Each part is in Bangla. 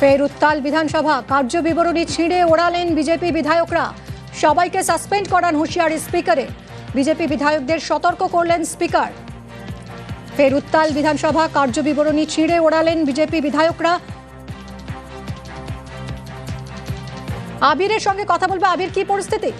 ফের উত্তাল বিধানসভা। কার্য বিবরণী ছিঁড়ে ওড়ালেন বিজেপি বিধায়করা। সবাইকে সাসপেন্ড করান হুঁশিয়ারি স্পিকারে। বিজেপি বিধায়কদের সতর্ক করলেন স্পিকার। ফের উত্তাল বিধানসভা কার্য বিবরণী ছিঁড়ে ওড়ালেন বিজেপি বিধায়করা। আবিরের সঙ্গে কথা বলবে আবির, কি পরিস্থিতি?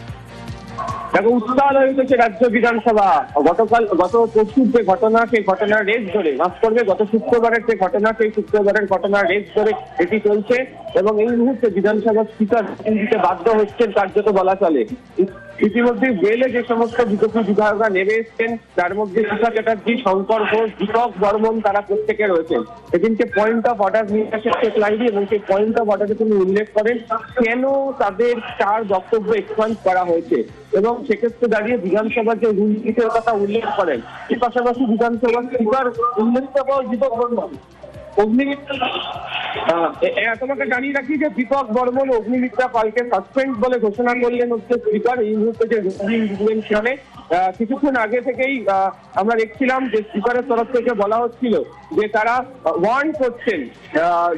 দেখো, উত্তাল হয়ে উঠেছে রাজ্য বিধানসভা। গতকাল, গত পরশুর যে ঘটনা, সেই ঘটনার রেস ধরে, মাফ করবে, গত শুক্রবারের যে ঘটনা, সেই শুক্রবারের ঘটনার রেস ধরে এটি চলছে এবং এই মুহূর্তে বিধানসভা স্পিকার দিতে বাধ্য হচ্ছেন কার্যত বলা চলে। ইতিমধ্যে বেলে যে সমস্ত বিজেপি বিধায়করা নেমে এসছেন, তার মধ্যে শিখা চ্যাটার্জি, শঙ্কর ঘোষ, দীপক বর্মন, তারা প্রত্যেকে রয়েছেন। সেদিনকে পয়েন্ট অফ অর্ডার নিয়ে আসেন শেখ লাইডি এবং সেই পয়েন্ট অফ অর্ডারে তিনি উল্লেখ করেন, কেন তাদের চার বক্তব্য এক্সপান্ড করা হয়েছে? এবং সেক্ষেত্রে দাঁড়িয়ে বিধানসভার যে রুলনীতির কথা উল্লেখ করেন, এর পাশাপাশি বিধানসভার স্পিকার উল্লেখ করা দীপক বর্মন। তোমাকে জানিয়ে রাখি যে দীপক বর্মন অগ্নিমিত্রা পালকে সাসপেন্ড বলে ঘোষণা করলেন হচ্ছে স্পিকার এই মুহূর্তে যে আহ, কিছুক্ষণ আগে থেকেই আমরা দেখছিলাম যে স্পিকারের তরফ থেকে বলা হচ্ছিল যে তারা ওয়ার্ন করছেন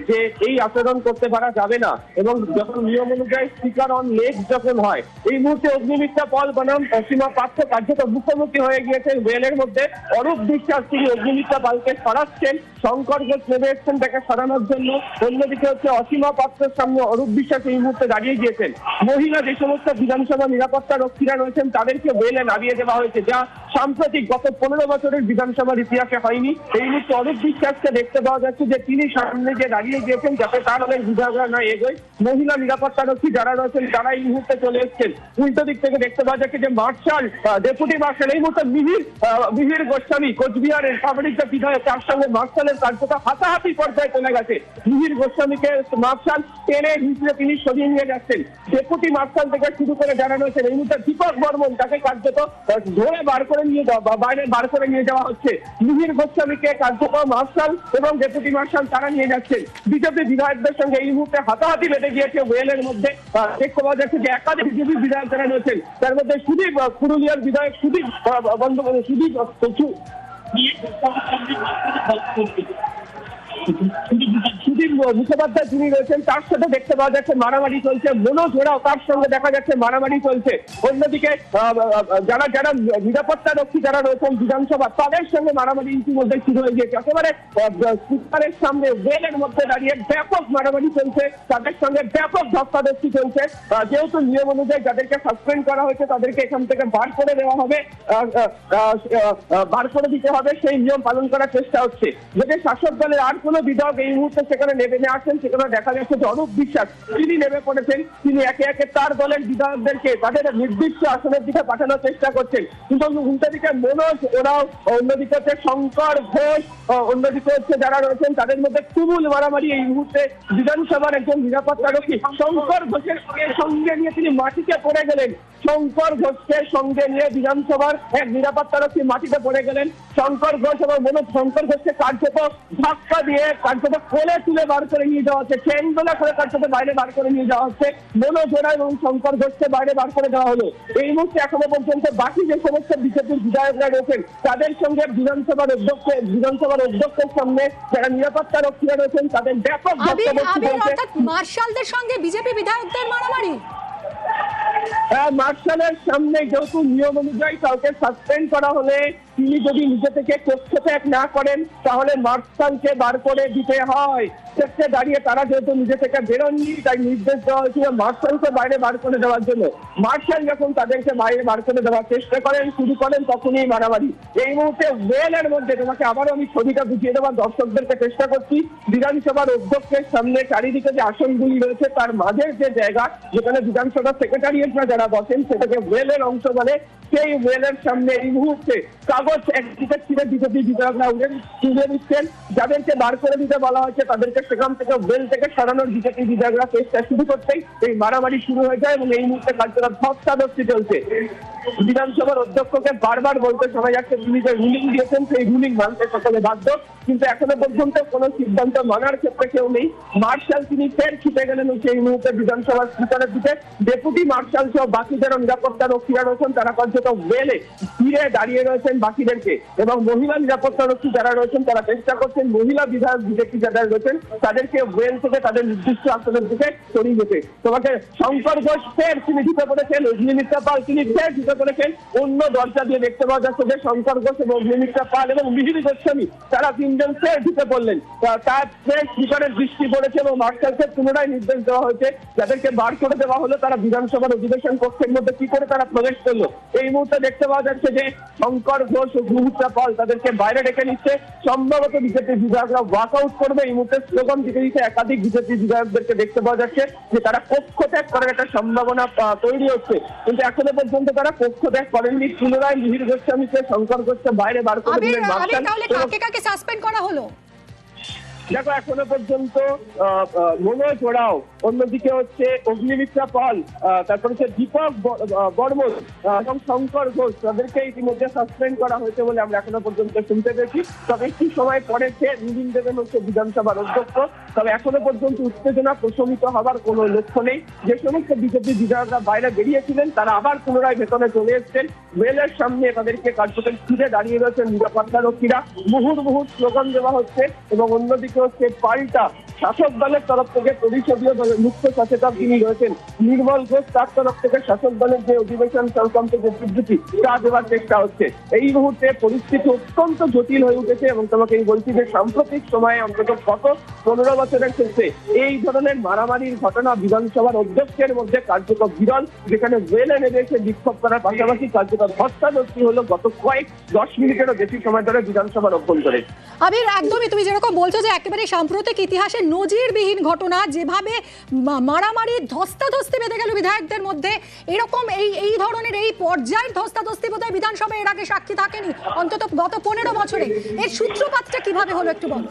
যে এই আচরণ করতে পারা যাবে না এবং যখন নিয়ম অনুযায়ী স্পিকার অন লেগ যখন হয় এই মুহূর্তে অগ্নিমিত্রা পল বনাম সীমা পার্থ কার্যত মুখোমুখি হয়ে গিয়েছেন। ওয়েলের মধ্যে অরূপ বিশ্বাস তিনি অগ্নিমিত্রা পালকে সরাচ্ছেন। শঙ্কর ঘোষ এসছেন তাকে সরানোর জন্য অন্যদিকে হচ্ছে অসীমা পাত্রের সামনে অরূপ বিশ্বাস এই মুহূর্তে দাঁড়িয়ে গিয়েছেন। মহিলা যে সমস্ত বিধানসভা নিরাপত্তা রক্ষীরা রয়েছেন, তাদেরকে ওয়েলে নামিয়ে দেওয়া হয়েছে, যা সাম্প্রতিক গত পনেরো বছরের বিধানসভার ইতিহাসে হয়নি। এই মুহূর্তে অরূপ বিশ্বাসকে দেখতে পাওয়া যাচ্ছে যে তিনি সামনে যে দাঁড়িয়ে গিয়েছেন, যাতে তার অনেক বিধায়করা না এগোয়। মহিলা নিরাপত্তা রক্ষী যারা রয়েছেন, তারা এই মুহূর্তে চলে এসছেন। উল্টো দিক থেকে দেখতে পাওয়া যাচ্ছে যে মার্শাল ডেপুটি মার্শাল, এই মুহূর্তে মিহির মিহির গোস্বামী, কোচবিহারের সামরিক যে বিধায়ক, তার সঙ্গে মার্শালের কার্যত হাতাহাতি পর্যায়ে চলে গেছে। মিহির গোস্বামীকে মার্শাল টেনে হিসেবে তিনি সরিয়ে নিয়ে যাচ্ছেন। ডেপুটি মার্শাল থেকে শুরু করে যারা রয়েছেন এই মুহূর্তে দীপক বর্মন তাকে কার্যত ধরে বার করে নিয়ে যাওয়া বাইরে বার করে নিয়ে যাওয়া হচ্ছে। মিহির গোস্বামীকে কার্যত মার্শাল এবং ডেপুটি মার্শাল তারা নিয়ে যাচ্ছেন। বিজেপি বিধায়কদের সঙ্গে এই মুহূর্তে হাতাহাতি বেঁধে গিয়েছে ওয়েলের মধ্যে। দেখতে পাওয়া যাচ্ছে যে একাধিক বিজেপি বিধায়ক যারা রয়েছেন। তার মধ্যে সুদীপ পুরুলিয়ার বিধায়ক সুদীপ বন্দ্যোপাধ্যায় সুদীপ Thank. মুখোপাধ্যায় যিনি রয়েছেন, তার সাথে দেখতে পাওয়া যাচ্ছে মারামারি চলছে মনোজ ওরাও তার সঙ্গে দেখা যাচ্ছে মারামারি চলছে। অন্যদিকে যারা যারা নিরাপত্তা রক্ষী যারা রয়েছেন বিধানসভা, তাদের সঙ্গে মারামারি ইতিমধ্যে শুরু হয়ে গিয়েছে। একেবারে স্পিকারের সামনে ওয়েলের মধ্যে দাঁড়িয়ে ব্যাপক মারামারি চলছে, তাদের সঙ্গে ব্যাপক ধস্তাধস্তি চলছে। যেহেতু নিয়ম অনুযায়ী যাদেরকে সাসপেন্ড করা হয়েছে, তাদেরকে এখান থেকে বার করে দেওয়া হবে বার করে দিতে হবে, সেই নিয়ম পালন করার চেষ্টা হচ্ছে। যদি শাসক দলের আর কোনো বিধায়ক এই মুহূর্তে সেখানে নেমে আসেন, সেখানে দেখা যাচ্ছে যে অরূপ বিশ্বাস, তিনি নেমে পড়েছেন। তিনি একে একে তার দলের বিধায়কদেরকে তাদের নির্দিষ্ট আসনের দিকে পাঠানোর চেষ্টা করছেন। কিন্তু উল্টো দিকে মনোজ ওরাও, অন্যদিকে হচ্ছে শঙ্কর ঘোষ অন্যদিকে হচ্ছে যারা রয়েছেন, তাদের মধ্যে তুমুল মারামারি এই মুহূর্তে বিধানসভার একজন নিরাপত্তা রক্ষী শঙ্কর ঘোষের সঙ্গে সঙ্গে নিয়ে তিনি মাটিতে পড়ে গেলেন। শঙ্কর ঘোষকে সঙ্গে নিয়ে বিধানসভার এক নিরাপত্তা রক্ষী মাটিতে পড়ে গেলেন। শঙ্কর ঘোষ এবং মনোজ শঙ্কর ঘোষকে কার্যত ধাক্কা দিয়ে কার্যত কোলে তুলে বার করে নিয়ে যাওয়া হচ্ছে। ট্রেন দোলা করে কার্যত বাইরে বার করে নিয়ে যাওয়া হচ্ছে। মনোজ ওরা এবং শঙ্কর ঘোষকে বাইরে বার করে দেওয়া হলো। এই মুহূর্তে এখনও পর্যন্ত বাকি যে সমস্ত বিজেপির বিধায়করা রয়েছেন তাদের সঙ্গে বিধানসভার অধ্যক্ষ বিধানসভার অধ্যক্ষের সামনে যারা নিরাপত্তা রক্ষীরা রয়েছেন তাদের ব্যাপক মার্শালদের সঙ্গে বিজেপি বিধায়কদের মারামারি? হ্যাঁ, মার্শালের সামনে যেহেতু নিয়ম অনুযায়ী কাউকে সাসপেন্ড করা হলে তিনি যদি নিজে থেকে কক্ষত্যাগ না করেন, তাহলে মার্শালকে বার করে দিতে হয়। সেক্ষেত্রে দাঁড়িয়ে তারা যেহেতু নিজে থেকে বেরোননি, তাই নির্দেশ দেওয়া হয়েছিল মার্শালকে বাইরে বার করে দেওয়ার জন্য। মার্শাল যখন তাদেরকে বাইরে বার করে দেওয়ার চেষ্টা করেন, শুরু করেন তখনই মারামারি। এই মুহূর্তে ওয়েলের মধ্যে তোমাকে আবারও আমি ছবিটা বুঝিয়ে দেওয়ার দর্শকদেরকে চেষ্টা করছি। বিধানসভার অধ্যক্ষের সামনে চারিদিকে যে আসনগুলি রয়েছে, তার মাঝের যে জায়গা, যেখানে বিধানসভার সেক্রেটারিয়েটরা যারা বসেন, সেটাকে ওয়েলের অংশ বলে সেই রেলের সামনে এই মুহূর্তে কাগজ একদিকে ছিঁড়ে বিজেপি বিধায়করা উড়ে তুলে দিচ্ছেন যাদেরকে বার করে দিতে বলা হয়েছে, তাদেরকে সেখান থেকে ওয়েল থেকে সরানোর বিজেপি বিধায়করা চেষ্টা শুরু করতেই এই মারামারি শুরু হয়ে যায় এবং এই মুহূর্তে কার্যকর ধস্তাধস্তি চলছে। বিধানসভার অধ্যক্ষকে বারবার বলতে সবাই যাচ্ছে, তিনি যে রুলিং দিয়েছেন, সেই রুলিং মানতে সকলে বাধ্য। কিন্তু এখনও পর্যন্ত কোনো সিদ্ধান্ত মানার ক্ষেত্রে কেউ নেই। মার্শাল তিনি ফের ছুটে গেলেন সেই মুহূর্তে বিধানসভার স্পিকারের দিকে। ডেপুটি মার্শাল সহ বাকি যারা নিরাপত্তা রক্ষীরা রয়েছেন, তারা কার্যত বেলে ফিরে দাঁড়িয়ে রয়েছেন বাকিদেরকে। এবং মহিলা নিরাপত্তা রক্ষী যারা রয়েছেন, তারা চেষ্টা করছেন মহিলা বিধায়ক বিজেপি যারা রয়েছেন, তাদেরকে ওয়েল থেকে তাদের নির্দিষ্ট আসনের দিকে সরিয়ে যেতে তোমাকে শঙ্কর ঘোষ ফের তিনি ঢুকে পড়েছেন, অগ্নিমিত্রা পাল তিনি ফের ঢুকে পড়েছেন। অন্য দরজা দিয়ে দেখতে পাওয়া যাচ্ছে যে শঙ্কর ঘোষ এবং অগ্নিমিত্রা পাল এবং মিহিরি গোস্বামী, তারা তিনজন ফের ঢুকে পড়লেন। তার ফের স্পিকারের দৃষ্টি পড়েছে এবং মার্শালকে পুনরায় নির্দেশ দেওয়া হয়েছে। যাদেরকে বার করে দেওয়া হলো তারা বিধানসভার অধিবেশন কক্ষের মধ্যে কি করে তারা প্রবেশ করল? এই মুহূর্তে দেখতে পাওয়া যাচ্ছে যে শঙ্কর ঘোষ ও গুরুত্রা পাল তাদেরকে বাইরে ডেকে নিচ্ছে। সম্ভবত বিজেপি বিধায়করা ওয়াকআউট করবে। এই মুহূর্তে স্লোগান দিতে দিতে একাধিক বিজেপি বিধায়কদেরকে দেখতে পাওয়া যাচ্ছে যে তারা কক্ষ ত্যাগ করার একটা সম্ভাবনা তৈরি হচ্ছে। কিন্তু এখনও পর্যন্ত তারা কক্ষ ত্যাগ করেননি। পুনরায় মিহির গোস্বামীকে শঙ্কর ঘোষকে বাইরে বার করে দিলেন কাকে কাকে সাসপেন্ড করা হলো? দেখো, এখনও পর্যন্ত মনোজ ওরাও অন্যদিকে হচ্ছে অগ্নিমিত্রা পাল তারপর হচ্ছে দীপক বর্মন এবং শঙ্কর ঘোষ, তাদেরকে ইতিমধ্যে সাসপেন্ড করা হয়েছে বলে আমরা এখনও পর্যন্ত শুনতে পেয়েছি। তবে একটু সময় পরে সে দেবেন হচ্ছে বিধানসভার অধ্যক্ষ। তবে এখনও পর্যন্ত উত্তেজনা প্রশমিত হবার কোনো লক্ষ্য নেই। যে সমস্ত বিজেপি বিধায়করা বাইরে বেরিয়েছিলেন, তারা আবার পুনরায় ভেতরে চলে এসেছেন। রেলের সামনে তাদেরকে কার্যকর ফিরে দাঁড়িয়ে রয়েছেন নিরাপত্তা রক্ষীরা। মুহুর মুহুর স্লোগান দেওয়া হচ্ছে এবং অন্যদিকে হচ্ছে পাল্টা শাসক দলের তরফ থেকে পরিষদীয় দলের মুখ্য সচেতক যিনি রয়েছেন, নির্মল ঘোষ, তার তরফ থেকে শাসক দলের যে অধিবেশন, সংক্রান্ত যে বিবৃতি, তা দেওয়ার চেষ্টা হচ্ছে। এই মুহূর্তে পরিস্থিতি অত্যন্ত জটিল হয়ে উঠেছে এবং তোমাকে এই বলছি যে সাম্প্রতিক সময়ে অন্তত গত পনেরো বছরের শেষে এই ধরনের মারামারির ঘটনা বিধানসভার অধ্যক্ষের মধ্যে কার্যকর বিরল, যেখানে ওয়েলে এনে এসে বিক্ষোভ করার পাশাপাশি কার্যকর ধস্তাধস্তি হলো গত কয়েক দশ মিনিটেরও বেশি সময় ধরে বিধানসভার অভ্যন্তরে। আবির, একদমই তুমি যেরকম বলছো যে একেবারে সাম্প্রতিক ইতিহাসে নজিরবিহীন ঘটনা, যেভাবে মারামারি ধস্তাধস্তি বেঁধে গেল বিধায়কদের মধ্যে, এরকম এই এই ধরনের এই পর্যায়ের ধস্তাধস্তি বোধ হয় বিধানসভায় এর আগে সাক্ষী থাকেনি, অন্তত গত পনেরো বছরে। এর সূত্রপাতটা কীভাবে হলো একটু বলো?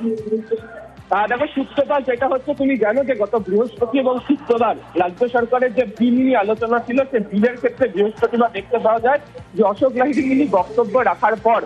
দেখো সূত্রপাত যেটা হচ্ছে তুমি জানো যে গত বৃহস্পতি এবং শুক্রবার রাজ্য সরকারের যে বিল নিয়ে আলোচনা ছিল, সে বিলের ক্ষেত্রে বৃহস্পতিবার দেখতে পাওয়া যায় যে অশোক লাহিড়ী তিনি বক্তব্য রাখার পর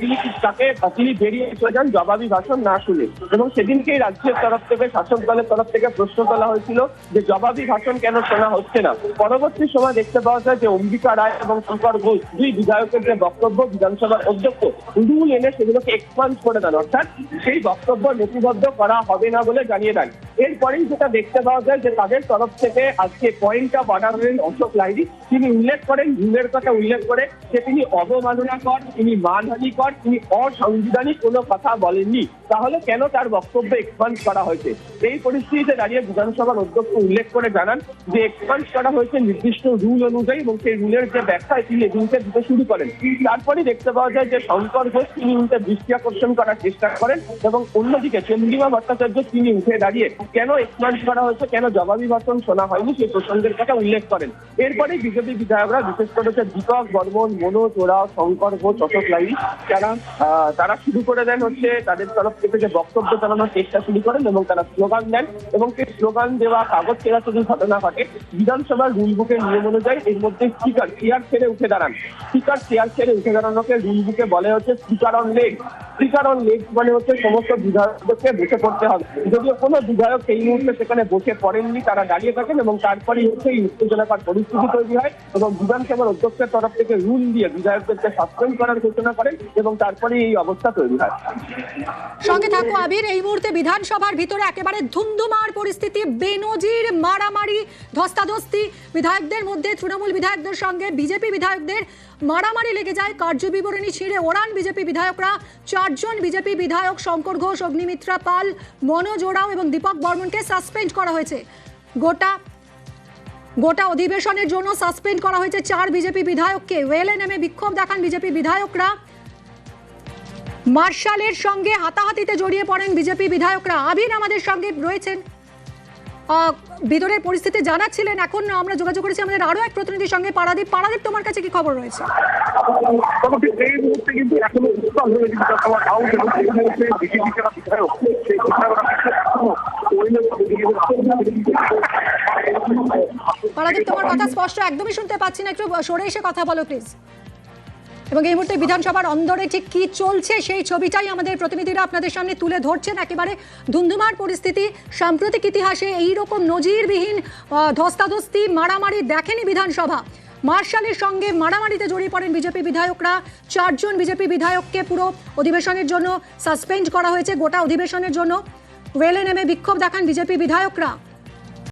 তিনি তাকে তিনি বেরিয়ে চলে যান জবাবি ভাষণ না শুনে। এবং সেদিনকেই রাজ্যের তরফ থেকে, শাসক দলের তরফ থেকে প্রশ্ন তোলা হয়েছিল যে জবাবি ভাষণ কেন শোনা হচ্ছে না। পরবর্তী সময় দেখতে পাওয়া যায় যে অম্বিকা রায় এবং শঙ্কর ঘোষ দুই বিধায়কের যে বক্তব্য বিধানসভার অধ্যক্ষ রুল এনে সেগুলোকে এক্সপান্ড করে দেন। অর্থাৎ সেই বক্তব্য নথিবদ্ধ করা হবে না বলে জানিয়ে দেন। এরপরেই যেটা দেখতে পাওয়া যায় যে তাদের তরফ থেকে আজকে পয়েন্ট অফ অর্ডার হলেন অশোক লাহিড়ী। তিনি উল্লেখ করেন রুলের কথা উল্লেখ করে যে তিনি অবমাননাকর, তিনি মানহানিকর, তিনি অসাংবিধানিক কোনো কথা বলেননি। তাহলে কেন তার বক্তব্য এক্সপান্ড করা হয়েছে? এই পরিস্থিতিতে দাঁড়িয়ে বিধানসভার অধ্যক্ষ উল্লেখ করে জানান যে এক্সপান্স করা হয়েছে নির্দিষ্ট রুল অনুযায়ী এবং সেই রুলের যে ব্যাখ্যায় তিনি এদিনকে দিতে শুরু করেন। তারপরে দেখতে পাওয়া যায় যে শঙ্কর ঘোষ তিনি উল্টে দৃষ্টি আকর্ষণ করার চেষ্টা করেন এবং অন্যদিকে চন্দ্রিমা ভট্টাচার্য তিনি উঠে দাঁড়িয়ে কেন এক্সপান্ড করা হয়েছে, কেন জবাবি ভাষণ শোনা হয়নি সেই প্রসঙ্গের কথা উল্লেখ করেন। এরপরে বিজেপি বিধায়করা বিশেষ করে হচ্ছে দীপক বর্মন মনোজ ওরাও শঙ্কর ঘোষ অশোক লাহিড়ী তারা তারা শুরু করে দেন হচ্ছে তাদের তরফ থেকে যে বক্তব্য চালানোর চেষ্টা শুরু করেন এবং তারা স্লোগান দেন এবং সেই স্লোগান দেওয়া কাগজ চেরাচুরির ঘটনা ঘটে। বিধানসভার রুল বুকের নিয়ম অনুযায়ী এর মধ্যে স্পিকার চেয়ার ছেড়ে উঠে দাঁড়ান। স্পিকার চেয়ার ছেড়ে উঠে দাঁড়ানোকে রুল বুকে বলে হচ্ছে speaker on leg speaker on leg মানে হচ্ছে সমস্ত বিধায়কদেরকে বসে পড়তে হবে। যদিও কোনো বিধায়ক এই মুহূর্তে সেখানে বসে পড়েননি, তারা দাঁড়িয়ে থাকেন এবং তারপরেই হচ্ছে এই উত্তেজনাকার পরিস্থিতি তৈরি হয় এবং বিধানসভার অধ্যক্ষের তরফ থেকে রুল দিয়ে বিধায়কদেরকে সাসপেন্ড করার ঘোষণা করেন এবং তারপরে এই অবস্থা তৈরি হয়। সঙ্গে থাকো আবির, এই মুহূর্তে বিধানসভার ভিতরে একেবারে ধুমধুমার পরিস্থিতি, বেনজির মারামারি, ধস্তাধস্তি। বিধায়কদের মধ্যে, তৃণমূল বিধায়কদের সঙ্গে, বিজেপি বিধায়কদের মারামারি লেগে যায়, কার্যবিবরণী ছিঁড়ে ওড়ান বিজেপি বিধায়করা। চারজন বিজেপি বিধায়ক শঙ্কর ঘোষ, অগ্নিমিত্রা পাল, মনোজ ওরাও এবং দীপক বর্মনকে সাসপেন্ড করা হয়েছে। গোটা গোটা অধিবেশনের জন্য সাসপেন্ড করা হয়েছে চার বিজেপি বিধায়ককে। ওয়েলে নেমে বিক্ষোভ দেখান বিজেপি বিধায়করা। মার্শালের সঙ্গে হাতাহাতিতে জড়িয়ে পড়েন বিজেপি বিধায়করা। আবির আমাদের সঙ্গে রয়েছেন। পরিস্থিতি জানাচ্ছিলেন। এখন আমরা যোগাযোগ করেছি আমাদের আরও এক প্রতিনিধির সঙ্গে। পারাদীপ পারাদীপ, তোমার কাছে কি খবর রয়েছে? পারাদীপ, তোমার কথা স্পষ্ট, একদমই শুনতে পাচ্ছি না। একটু সরে এসে কথা বলো প্লিজ এবং এই মুহূর্তে বিধানসভার অন্দরে ঠিক কি চলছে সেই ছবিটাই আমাদের প্রতিনিধিরা আপনাদের সামনে তুলে ধরছেন। একেবারে ধুন্ধুমার পরিস্থিতি, সাম্প্রতিক ইতিহাসে এই রকম নজিরবিহীন ধস্তাধস্তি, মারামারি দেখেনি বিধানসভা। মার্শালের সঙ্গে মারামারিতে জড়িয়ে পড়েন বিজেপি বিধায়করা। চারজন বিজেপি বিধায়ককে পুরো অধিবেশনের জন্য সাসপেন্ড করা হয়েছে গোটা অধিবেশনের জন্য। রেলে নেমে বিক্ষোভ দেখান বিজেপি বিধায়করা।